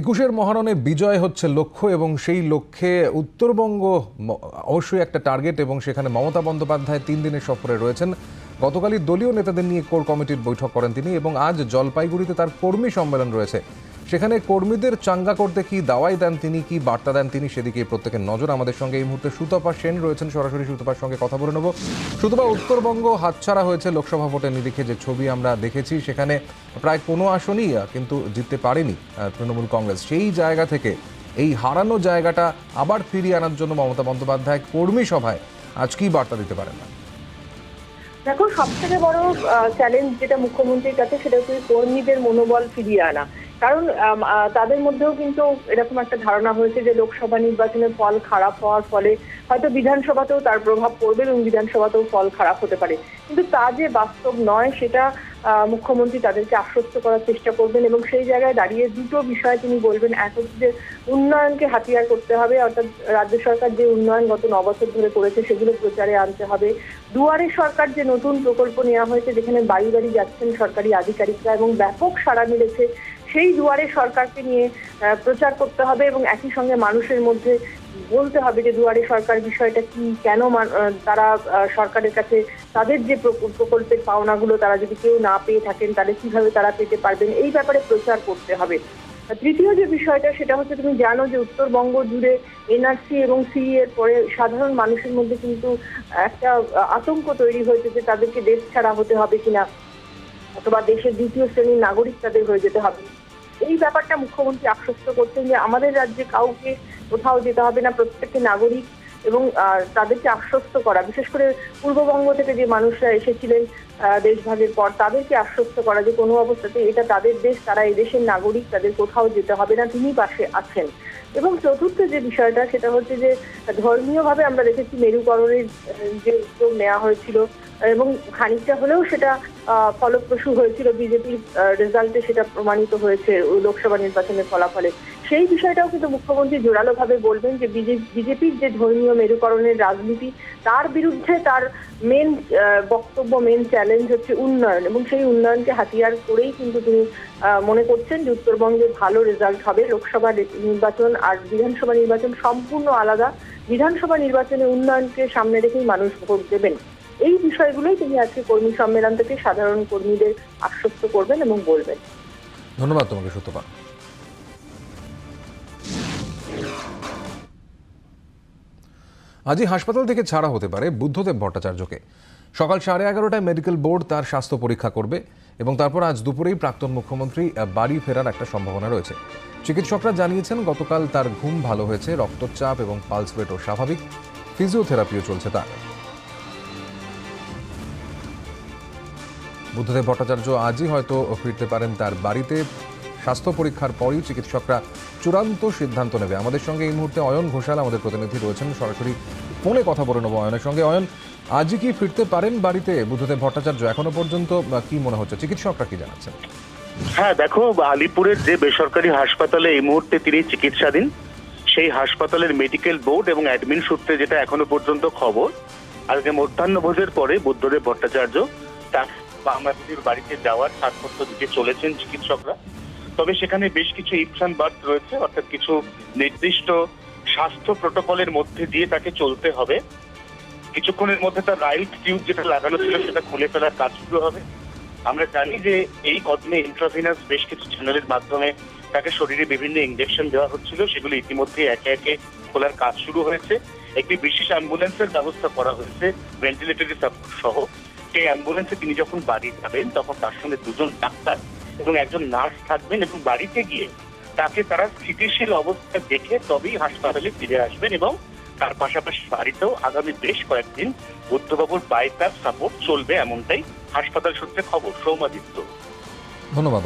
একুশের মহারণে বিজয় হচ্ছে লক্ষ্য এবং সেই লক্ষ্যে উত্তরবঙ্গ অবশ্যই একটা টার্গেট এবং সেখানে মমতা বন্দ্যোপাধ্যায় তিন দিনের সফরে রয়েছেন। গতকালই দলীয় নেতাদের নিয়ে কোর কমিটির বৈঠক করেন তিনি এবং আজ জলপাইগুড়িতে তার কর্মী সম্মেলন রয়েছে। সেখানে কর্মীদের চাঙ্গা করতে কি দাওয়াই দেন তিনি, কি বার্তা দেন তিনি, সেদিকে প্রত্যেকের নজর। আমাদের সঙ্গে এই মুহূর্তে সুতপা সেন রয়েছেন। সরাসরি সুতপার সঙ্গে কথা বলে নেব। সুতপা, উত্তরবঙ্গ হাতছাড়া হয়েছে লোকসভা ভোটের নিরিখে যে ছবি আমরা দেখেছি, সেখানে প্রায় কোনো আসনই কিন্তু জিততে পারেনি তৃণমূল কংগ্রেস। সেই জায়গা থেকে এই হারানো জায়গাটা আবার ফিরিয়ে আনার জন্য মমতা বন্দ্যোপাধ্যায় কর্মী সভায় আজ কি বার্তা দিতে পারেন? না দেখো সব থেকে বড় চ্যালেঞ্জ যেটা মুখ্যমন্ত্রীর কাছে, সেটা হচ্ছে কর্মীদের মনোবল ফিরিয়ে আনা। কারণ তাদের মধ্যেও কিন্তু এরকম একটা ধারণা হয়েছে যে লোকসভা নির্বাচনের ফল খারাপ হওয়ার ফলে হয়তো বিধানসভাতেও তার প্রভাব পড়বে এবং বিধানসভাতেও ফল খারাপ হতে পারে। কিন্তু তা যে বাস্তব নয়, সেটা মুখ্যমন্ত্রী তাদেরকে আশ্বস্ত করার চেষ্টা করবেন এবং সেই জায়গায় দাঁড়িয়ে দুটো বিষয় তিনি বলবেন। এক হচ্ছে যে উন্নয়নকে হাতিয়ার করতে হবে, অর্থাৎ রাজ্য সরকার যে উন্নয়ন গত ন বছর ধরে করেছে সেগুলো প্রচারে আনতে হবে। দুয়ারে সরকার যে নতুন প্রকল্প নেওয়া হয়েছে, যেখানে বাড়ি বাড়ি যাচ্ছেন সরকারি আধিকারিকরা এবং ব্যাপক সাড়া মিলেছে সেই দুয়ারে সরকারকে নিয়ে প্রচার করতে হবে এবং একই সঙ্গে মানুষের মধ্যে বলতে হবে যে দুয়ারে সরকার বিষয়টা কি, কেন তারা সরকারের কাছে তাদের যে প্রক- প্রকল্পের পাওনাগুলো তারা যদি কেউ না পেয়ে থাকেন, তাহলে কীভাবে তারা পেতে পারবেন? এই ব্যাপারে প্রচার করতে হবে। তৃতীয় যে বিষয়টা, সেটা হচ্ছে তুমি জানো যে উত্তরবঙ্গ জুড়ে এনআরসি এবং সি এর পরে সাধারণ মানুষের মধ্যে কিন্তু একটা আতঙ্ক তৈরি হয়েছে যে তাদেরকে দেশ ছাড়া হতে হবে কিনা, অথবা দেশের দ্বিতীয় শ্রেণির নাগরিক তাদের হয়ে যেতে হবে। এই ব্যাপারটা মুখ্যমন্ত্রী আশ্বস্ত করছেন যে আমাদের রাজ্যে কাউকে কোথাও যেতে হবে না, প্রত্যেকটি নাগরিক এবং তাদেরকে আশ্বস্ত করা। বিশেষ করে পূর্ববঙ্গ থেকে যে মানুষরা এসেছিলেন দেশভাগের পর তাদেরকে আশ্বস্ত করা যে কোনো অবস্থাতে এটা তাদের দেশ, তারা এই দেশের নাগরিক, তাদের কোথাও যেতে হবে না তিনি পাশে আছেন। এবং চতুর্থ যে বিষয়টা, সেটা হচ্ছে যে ধর্মীয়ভাবে আমরা দেখেছি মেরুকরণের যে উদ্যোগ নেওয়া হয়েছিল, এবং খানিকটা হলেও সেটা ফলপ্রসূ হয়েছিল। বিজেপির রেজাল্টে সেটা প্রমাণিত হয়েছে লোকসভা নির্বাচনের ফলাফলে। সেই বিষয়টাও কিন্তু মুখ্যমন্ত্রী জোরালোভাবে বলবেন যে বিজেপির যে ধর্মীয় মেরুকরণের রাজনীতি, তার বিরুদ্ধে তার মেন বক্তব্য মেন চ্যালেঞ্জ হচ্ছে উন্নয়ন এবং সেই উন্নয়নকে হাতিয়ার করেই কিন্তু তিনি মনে করছেন যে উত্তরবঙ্গে ভালো রেজাল্ট হবে। লোকসভা নির্বাচন আর বিধানসভা নির্বাচন সম্পূর্ণ আলাদা। বিধানসভা নির্বাচনে উন্নয়নকে সামনে রেখেই মানুষ ভোট দেবেন। এই বিষয়গুলোই তিনি আজকে কর্মী সম্মেলন থেকে সাধারণ কর্মীদের আশ্বস্ত করবেন এবং বলবেন। ধন্যবাদ তোমাকে, সুতপা। আজই হাসপাতাল থেকে ছাড়া হতে পারে বুদ্ধদেব ভট্টাচার্যকে। সকাল সাড়ে এগারোটায় মেডিকেল বোর্ড তার স্বাস্থ্য পরীক্ষা করবে এবং তারপর আজ দুপুরেই প্রাক্তন মুখ্যমন্ত্রী বাড়ি ফেরার একটা সম্ভাবনা রয়েছে। চিকিৎসকরা জানিয়েছেন, গতকাল তার ঘুম ভালো হয়েছে, রক্তচাপ এবং পালস রেটও স্বাভাবিক। ফিজিওথেরাপিও চলছে তার। বুদ্ধদেব ভট্টাচার্য আজই হয়তো ফিরতে পারেন তার বাড়িতে। স্বাস্থ্য পরীক্ষার পরই চিকিৎসকরা চূড়ান্ত সিদ্ধান্ত নেবে। আমাদের সঙ্গে এই মুহূর্তে অয়ন ঘোষাল, আমাদের প্রতিনিধি রয়েছেন। সরাসরি ফোনে কথা বলে নেব অয়নের সঙ্গে। অয়ন আজই কি ফিরতে পারেন বাড়িতে বুদ্ধদেব ভট্টাচার্য এখনও পর্যন্ত কি মনে হচ্ছে? চিকিৎসকরা কি জানাচ্ছেন? হ্যাঁ দেখো, আলিপুরের যে বেসরকারি হাসপাতালে এই মুহূর্তে তিনি চিকিৎসাধীন, সেই হাসপাতালের মেডিকেল বোর্ড এবং অ্যাডমিন সূত্রে যেটা এখনও পর্যন্ত খবর, আজকে মধ্যাহ্নভোজের পরে বুদ্ধদেব ভট্টাচার্য তার বাংলাদেশের বাড়িতে যাওয়ার ছাড়পত্র দিতে চলেছেন চিকিৎসকরা। তবে সেখানে বেশ কিছু ইপসান বার্থ রয়েছে, অর্থাৎ কিছু নির্দিষ্ট স্বাস্থ্য প্রোটোকলের মধ্যে দিয়ে তাকে চলতে হবে। কিছুক্ষণের মধ্যে তার রাইট টিউব যেটা লাগানো ছিল সেটা খুলে ফেলার কাজ শুরু হবে। আমরা জানি যে এই কদিনে ইন্ট্রাভিনাস বেশ কিছু চ্যানেলের মাধ্যমে তাকে শরীরে বিভিন্ন ইঞ্জেকশন দেওয়া হচ্ছিল। সেগুলো ইতিমধ্যে একে একে খোলার কাজ শুরু হয়েছে। একটি বিশেষ অ্যাম্বুলেন্সের ব্যবস্থা করা হয়েছে ভেন্টিলেটরি সাপোর্ট সহ। সেই অ্যাম্বুলেন্সে তিনি যখন বাড়ি যাবেন, তখন তার সঙ্গে দুজন ডাক্তার এবং একজন নার্স থাকবেন এবং বাড়িতে গিয়ে তাকে তারা স্থিতিশীল অবস্থা দেখে তবেই হাসপাতালে ফিরে আসবেন এবং তার পাশাপাশি বাড়িতেও আগামী বেশ কয়েকদিন বুদ্ধবাবুর বাইপাস সাপোর্ট চলবে এমনটাই হাসপাতাল সূত্রে খবর, সৌমাদিত্য। ধন্যবাদ